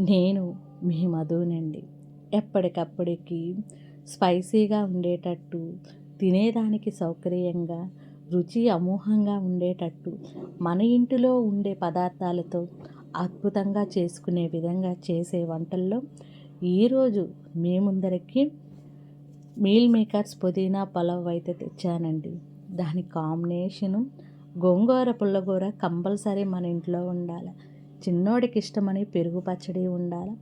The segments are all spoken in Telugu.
నేను మీ మధునండి ఎప్పటికప్పటికి స్పైసీగా ఉండేటట్టు తినేదానికి సౌకర్యంగా రుచి అమోఘంగా ఉండేటట్టు మన ఇంటిలో ఉండే పదార్థాలతో అద్భుతంగా చేసుకునే విధంగా చేసే వంటల్లో ఈరోజు మీ ముందరికి మీల్ మేకర్స్ పుదీనా పలావ్ అయితే తెచ్చానండి. దాని కాంబినేషను గోంగూర పుల్లగూర కంపల్సరీ మన ఇంట్లో ఉండాలి. చిన్నోడికి ఇష్టమని పెరుగు పచ్చడి ఉండాలి.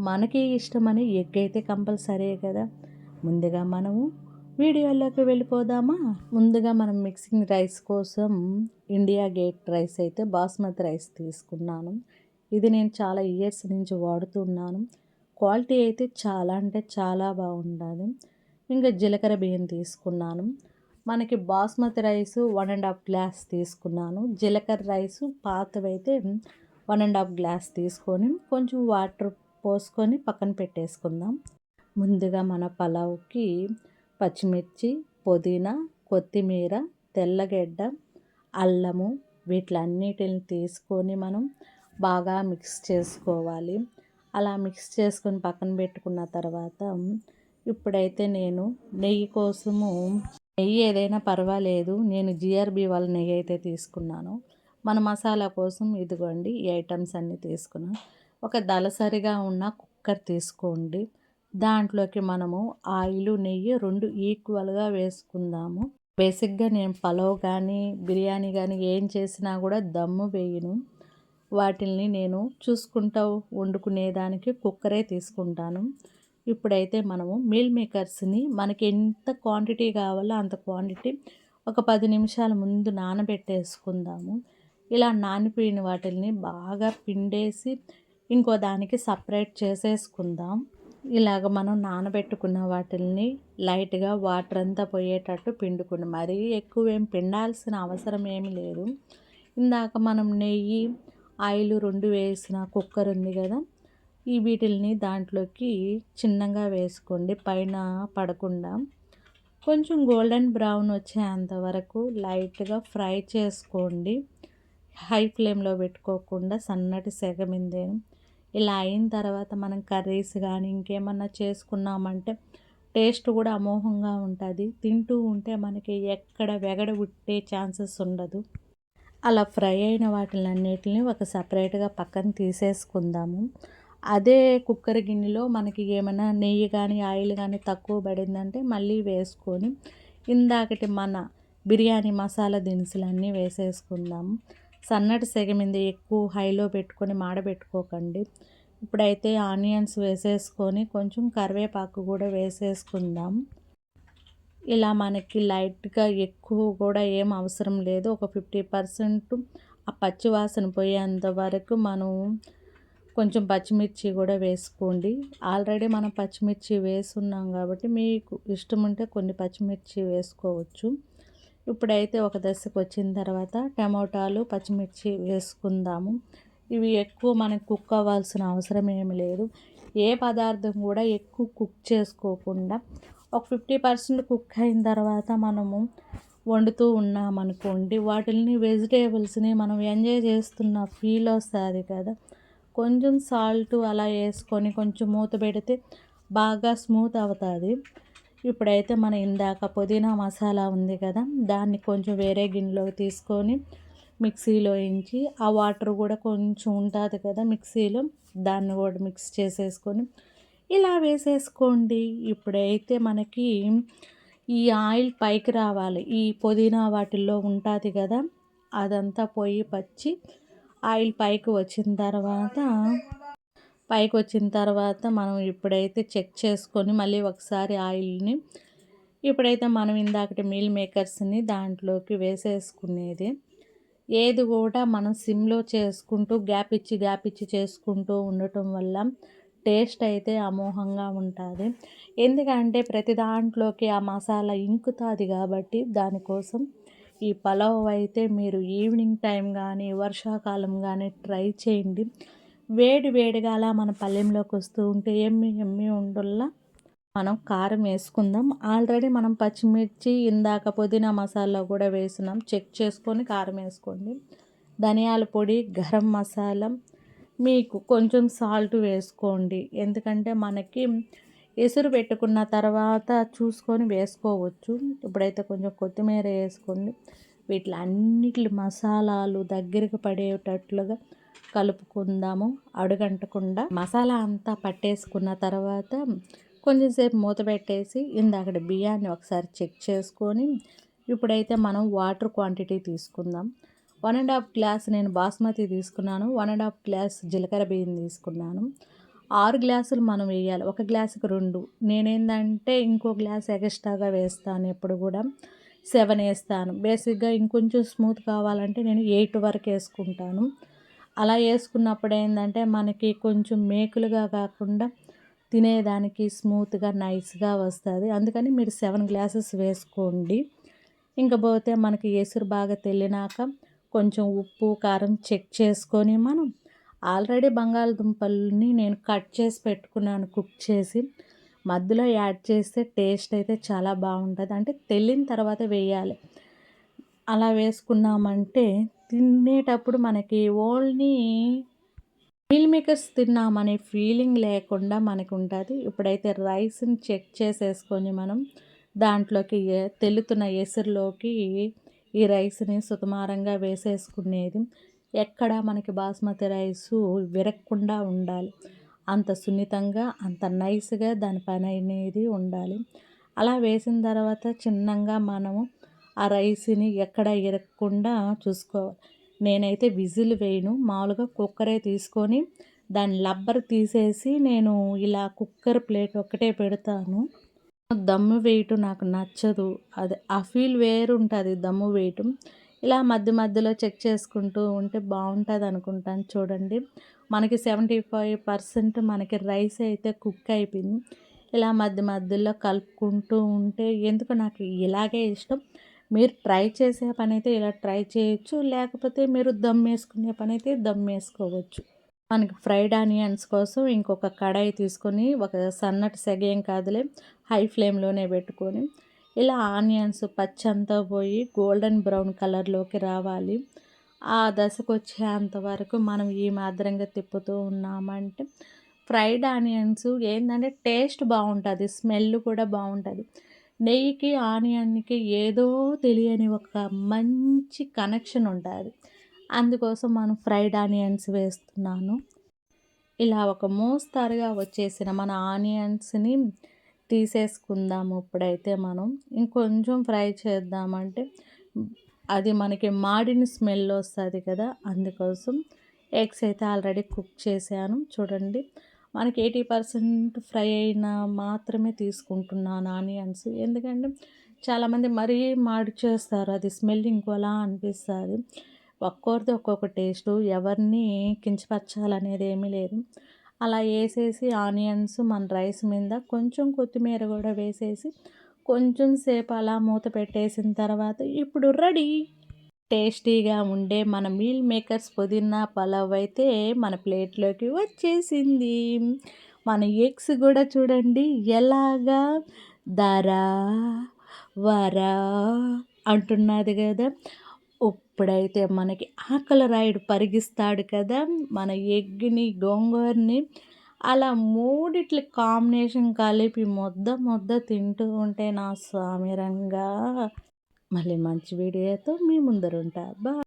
మనకి ఇష్టమని ఎగ్ అయితే కంపల్సరీ కదా. ముందుగా మనము వీడియోలోకి వెళ్ళిపోదామా? ముందుగా మనం మిక్సింగ్ రైస్ కోసం ఇండియా గేట్ రైస్ అయితే బాస్మతి రైస్ తీసుకున్నాను. ఇది నేను చాలా ఇయర్స్ నుంచి వాడుతున్నాను. క్వాలిటీ అయితే చాలా అంటే చాలా బాగుంటుంది ఇంకా జీలకర్ర బియ్యం తీసుకున్నాను. మనకి basmati rice one and half glass తీసుకున్నాను. జీలకర్ర రైస్ పాతవైతే వన్ అండ్ హాఫ్ గ్లాస్ తీసుకొని కొంచెం వాటర్ పోసుకొని పక్కన పెట్టేసుకుందాం. ముందుగా మన పలావ్కి పచ్చిమిర్చి పుదీనా కొత్తిమీర తెల్లగడ్డ అల్లము వీటిలన్నిటిని తీసుకొని మనం బాగా మిక్స్ చేసుకోవాలి. అలా మిక్స్ చేసుకొని పక్కన పెట్టుకున్న తర్వాత ఇప్పుడైతే నేను నెయ్యి కోసము నెయ్యి ఏదైనా పర్వాలేదు నేను జిఆర్బి వాళ్ళ నెయ్యి అయితే తీసుకున్నాను. మన మసాలా కోసం ఇదిగోండి ఈ ఐటమ్స్ అన్నీ తీసుకున్నాం. ఒక దళసరిగా ఉన్న కుక్కర్ తీసుకోండి. దాంట్లోకి మనము ఆయిల్ నెయ్యి రెండు ఈక్వల్గా వేసుకుందాము. బేసిక్గా నేను పలావ్ కానీ బిర్యానీ కానీ ఏం చేసినా కూడా దమ్ము వేయను. వాటిల్ని నేను చూసుకుంటూ వండుకునేదానికి కుక్కరే తీసుకుంటాను. ఇప్పుడైతే మనము మీల్ మేకర్స్ని మనకి ఎంత క్వాంటిటీ కావాలో అంత క్వాంటిటీ ఒక పది నిమిషాల ముందు నానబెట్టేసుకుందాము. ఇలా నానిపోయిన వాటిని బాగా పిండేసి ఇంకో దానికి సపరేట్ చేసేసుకుందాం. ఇలాగ మనం నానబెట్టుకున్న వాటిని లైట్గా వాటర్ అంతా పోయేటట్టు పిండుకుని మరీ ఎక్కువ ఏం పిండాల్సిన అవసరం ఏమి లేదు. ఇందాక మనం నెయ్యి ఆయిల్ రెండు వేసిన కుక్కర్ ఉంది కదా ఈ వీటిల్ని దాంట్లోకి చిన్నగా వేసుకోండి. పైన పడకుండా. కొంచెం గోల్డెన్ బ్రౌన్ వచ్చేంత వరకు లైట్గా ఫ్రై చేసుకోండి. హై ఫ్లేమ్లో పెట్టుకోకుండా సన్నటి సెగ మీదే ఇలా అయిన తర్వాత మనం కర్రీస్ కానీ ఇంకేమన్నా చేసుకున్నామంటే టేస్ట్ కూడా అమోఘంగా ఉంటుంది. తింటూ ఉంటే మనకి ఎక్కడ వెగడ పుట్టే ఛాన్సెస్ ఉండదు. అలా ఫ్రై అయిన వాటిలన్నిటిని ఒక సపరేట్గా పక్కన తీసేసుకుందాము. అదే కుక్కర్ గిన్నెలో మనకి ఏమైనా నెయ్యి కానీ ఆయిల్ కానీ తక్కువ పడిందంటే మళ్ళీ వేసుకొని ఇందాకటి మన బిర్యానీ మసాలా దినుసులన్నీ వేసేసుకుందాము. సన్నటి సెగ మీద ఎక్కువ హైలో పెట్టుకొని మాడబెట్టుకోకండి ఇప్పుడైతే ఆనియన్స్ వేసేసుకొని కొంచెం కరివేపాకు కూడా వేసేసుకుందాం. ఇలా మనకి లైట్గా ఎక్కువ కూడా ఏం అవసరం లేదు. ఒక ఫిఫ్టీ పర్సెంట్ ఆ పచ్చి వాసన పోయేంత వరకు మనం కొంచెం పచ్చిమిర్చి కూడా వేసుకోండి. ఆల్రెడీ మనం పచ్చిమిర్చి వేసున్నాం కాబట్టి మీకు ఇష్టం ఉంటే కొన్ని పచ్చిమిర్చి వేసుకోవచ్చు. ఇప్పుడైతే ఒక దశకు వచ్చిన తర్వాత టమోటాలు పచ్చిమిర్చి వేసుకుందాము. ఇవి ఎక్కువ మనకు కుక్ అవ్వాల్సిన అవసరం ఏమి లేదు. ఏ పదార్థం కూడా ఎక్కువ కుక్ చేసుకోకుండా ఒక ఫిఫ్టీ పర్సెంట్ కుక్ అయిన తర్వాత మనము వండుతూ ఉన్నామనుకోండి వాటిని వెజిటేబుల్స్ని మనం ఎంజాయ్ చేస్తున్న ఫీల్ వస్తుంది కదా. కొంచెం సాల్ట్ అలా వేసుకొని కొంచెం మూత పెడితే బాగా స్మూత్ అవుతుంది. ఇప్పుడైతే మన ఇందాక పుదీనా మసాలా ఉంది కదా దాన్ని కొంచెం వేరే గిన్నెలోకి తీసుకొని మిక్సీలో వేయించి ఆ వాటర్ కూడా కొంచెం ఉంటుంది కదా మిక్సీలో దాన్ని కూడా మిక్స్ చేసేసుకొని ఇలా వేసేసుకోండి. ఇప్పుడైతే మనకి ఈ ఆయిల్ పైకి రావాలి. ఈ పుదీనా వాటిల్లో ఉంటుంది కదా అదంతా పోయి పచ్చి ఆయిల్ పైకి వచ్చిన తర్వాత పైకి వచ్చిన తర్వాత మనం ఇప్పుడైతే చెక్ చేసుకొని మళ్ళీ ఒకసారి ఆయిల్ని ఇప్పుడైతే మనం ఇందాకటి మీల్ మేకర్స్ని దాంట్లోకి వేసేసుకునేది. ఏది కూడా మనం సిమ్లో చేసుకుంటూ గ్యాప్ ఇచ్చి గ్యాప్ ఇచ్చి చేసుకుంటూ ఉండటం వల్ల టేస్ట్ అయితే అమోఘంగా ఉంటుంది. ఎందుకంటే ప్రతి దాంట్లోకి ఆ మసాలా ఇంకుతుంది కాబట్టి దానికోసం ఈ పలావ్ అయితే మీరు ఈవినింగ్ టైం కానీ వర్షాకాలం కానీ ట్రై చేయండి. వేడి వేడిగా అలా మన పల్లెంలోకి వస్తూ ఉంటే ఎమ్మి ఎమ్మి ఉండుల్లా? మనం కారం వేసుకుందాం. ఆల్రెడీ మనం పచ్చిమిర్చి ఇందాక పుదీనా మసాలా కూడా వేసినాం. చెక్ చేసుకొని కారం వేసుకోండి. ధనియాల పొడి గరం మసాలా. మీకు కొంచెం సాల్ట్ వేసుకోండి. ఎందుకంటే మనకి ఎసురు పెట్టుకున్న తర్వాత చూసుకొని వేసుకోవచ్చు. ఇప్పుడైతే కొంచెం కొత్తిమీర వేసుకోండి. వీటిలన్నిటి మసాలాలు దగ్గరికి పడేటట్లుగా కలుపుకుందాము అడుగంటకుండా మసాలా అంతా పట్టేసుకున్న తర్వాత కొంచెంసేపు మూత పెట్టేసి ఇందాక బియ్యాన్ని ఒకసారి చెక్ చేసుకొని ఇప్పుడైతే మనం వాటర్ క్వాంటిటీ తీసుకుందాం. వన్ అండ్ హాఫ్ గ్లాస్ నేను బాస్మతి తీసుకున్నాను వన్ అండ్ హాఫ్ గ్లాస్ జీలకర్ర బియ్యం తీసుకున్నాను. ఆరు గ్లాసులు మనం వేయాలి ఒక గ్లాసుకి రెండు. నేనేందంటే ఇంకో గ్లాస్ ఎక్స్ట్రాగా వేస్తాను ఎప్పుడు కూడా. సెవెన్ వేస్తాను. బేసిక్గా ఇంకొంచెం స్మూత్ కావాలంటే నేను ఎయిట్ వరకు వేసుకుంటాను. అలా వేసుకున్నప్పుడు ఏంటంటే మనకి కొంచెం మేకులుగా కాకుండా తినేదానికి స్మూత్గా నైస్గా వస్తుంది. అందుకని మీరు సెవెన్ గ్లాసెస్ వేసుకోండి. ఇంకపోతే మనకి ఎసురు బాగా తెల్లినాక కొంచెం ఉప్పు కారం చెక్ చేసుకొని మనం ఆల్రెడీ బంగాళదుంపల్ని నేను కట్ చేసి పెట్టుకున్నాను కుక్ చేసి. మధ్యలో యాడ్ చేస్తే టేస్ట్ అయితే చాలా బాగుంటుంది. అంటే తెల్లిన తర్వాత వేయాలి. అలా వేసుకున్నామంటే తినేటప్పుడు మనకి ఓన్లీ మీల్ మేకర్స్ తిన్నామనే ఫీలింగ్ లేకుండా మనకు ఉంటుంది ఇప్పుడైతే రైస్ని చెక్ చేసేసుకొని మనం దాంట్లోకి తెలుతున్న ఎసురులోకి ఈ రైస్ని సుకుమారంగా వేసేసుకునేది. ఎక్కడ మనకి బాస్మతి రైసు విరక్కుండా ఉండాలి. అంత సున్నితంగా అంత నైస్గా దాని పని అనేది ఉండాలి. అలా వేసిన తర్వాత చిన్నంగా మనము ఆ రైస్ని ఎక్కడ ఇరగకుండా చూసుకోవాలి. నేనైతే విజిల్ వేయను. మామూలుగా కుక్కరే తీసుకొని దాని లబ్బర్ తీసేసి నేను ఇలా కుక్కర్ ప్లేట్ ఒక్కటే పెడతాను. దమ్ము వేయటం నాకు నచ్చదు. అది ఆ ఫీల్ వేరు ఉంటుంది దమ్ము వేయటం. ఇలా మధ్య మధ్యలో చెక్ చేసుకుంటూ ఉంటే బాగుంటుంది అనుకుంటాను చూడండి. మనకి సెవెంటీ ఫైవ్ పర్సెంట్ మనకి రైస్ అయితే కుక్ అయిపోయింది. ఇలా మధ్య మధ్యలో కలుపుకుంటూ ఉంటే ఎందుకు నాకు ఇలాగే ఇష్టం. మీరు ట్రై చేసే పని అయితే ఇలా ట్రై చేయొచ్చు లేకపోతే మీరు దమ్ వేసుకునే పని అయితే దమ్ వేసుకోవచ్చు. మనకి ఫ్రైడ్ ఆనియన్స్ కోసం ఇంకొక కడాయి తీసుకొని ఒక సన్నటి సెగేం కాదులే హై ఫ్లేమ్లోనే పెట్టుకొని ఇలా ఆనియన్స్ పచ్చంతా పోయి గోల్డెన్ బ్రౌన్ కలర్లోకి రావాలి. ఆ దశకు వచ్చేంత వరకు మనం ఈ మాదిరంగా తిప్పుతూ ఉన్నామంటే ఫ్రైడ్ ఆనియన్స్ ఏంటంటే టేస్ట్ బాగుంటుంది స్మెల్ కూడా బాగుంటుంది. నెయ్యికి ఆనియన్కి ఏదో తెలియని ఒక మంచి కనెక్షన్ ఉంటుంది అందుకోసం మనం ఫ్రైడ్ ఆనియన్స్ వేస్తున్నాను. ఇలా ఒక మోస్తారుగా వచ్చేసిన మన ఆనియన్స్ని తీసేసుకుందాము ఇప్పుడైతే మనం. ఇంకొంచెం ఫ్రై చేద్దామంటే అది మనకి మాడిన స్మెల్ వస్తుంది కదా అందుకోసం ఎగ్స్ అయితే ఆల్రెడీ కుక్ చేశాను. చూడండి. మనకి ఎయిటీ పర్సెంట్ ఫ్రై అయినా మాత్రమే తీసుకుంటున్నాను ఆనియన్స్ ఎందుకంటే చాలామంది మరీ మాడి చేస్తారు అది స్మెల్ ఇంకోలా అనిపిస్తుంది. ఒక్కొక్కరిది ఒక్కొక్క టేస్టు ఎవరిని కించపరచాలనేది ఏమీ లేదు. అలా వేసేసి ఆనియన్స్ మన రైస్ మీద కొంచెం కొత్తిమీర కూడా వేసేసి కొంచెం సేపు అలా మూత పెట్టేసిన తర్వాత ఇప్పుడు రెడీ. టేస్టీగా ఉండే మన మీల్ మేకర్స్ పుదీనా పలావ్ అయితే మన ప్లేట్లోకి వచ్చేసింది. మన ఎగ్స్ కూడా చూడండి ఎలాగా? ధర వర అంటున్నది కదా. ఇప్పుడైతే మనకి ఆకలి రాయుడు పరిగిస్తాడు కదా మన ఎగ్ని గోంగూరని అలా మూడిట్ల కాంబినేషన్ కలిపి మొద్ద మొద్ద తింటూ ఉంటే నా స్వామిరంగా మళ్ళీ మంచి వీడియోతో మీ ముందరుంటా. బా